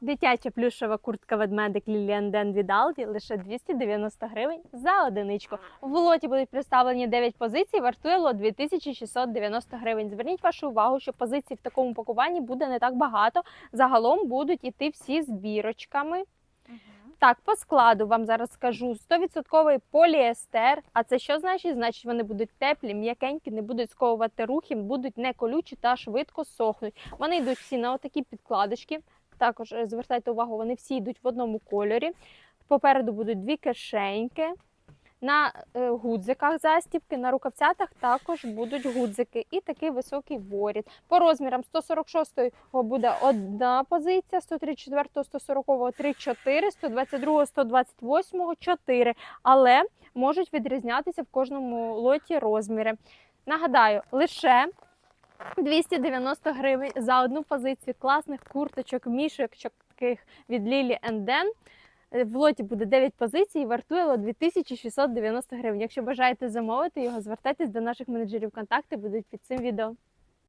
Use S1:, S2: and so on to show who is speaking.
S1: Дитяча плюшева куртка ведмедик Den від Aldi лише 290 гривень за одиничку. В лоті будуть представлені 9 позицій, вартує лот 2690 гривень. Зверніть вашу увагу, що позицій в такому пакуванні буде не так багато. Загалом будуть іти всі з бірочками. Так, по складу вам зараз скажу 100% поліестер. А це що значить? Значить, вони будуть теплі, м'якенькі, не будуть сковувати рухи, будуть не колючі та швидко сохнуть. Вони йдуть всі на отакі підкладочки. Також е, звертайте увагу, вони всі йдуть в одному кольорі. Попереду будуть дві кишеньки. На е, гудзиках застібки, на рукавцятах також будуть гудзики і такий високий воріт. По розмірам 146-го буде одна позиція, 134-го, 140-го 3, 4, 122-го, 128-го 4. Але можуть відрізнятися в кожному лоті розміри. Нагадаю, лише 290 гривень за одну позицію класних курточок, мішок таких від Lily Den. Е, В лоті буде 9 позицій і вартує 2690 гривень. Якщо бажаєте замовити його, звертайтесь до наших менеджерів. Контакти будуть під цим відео.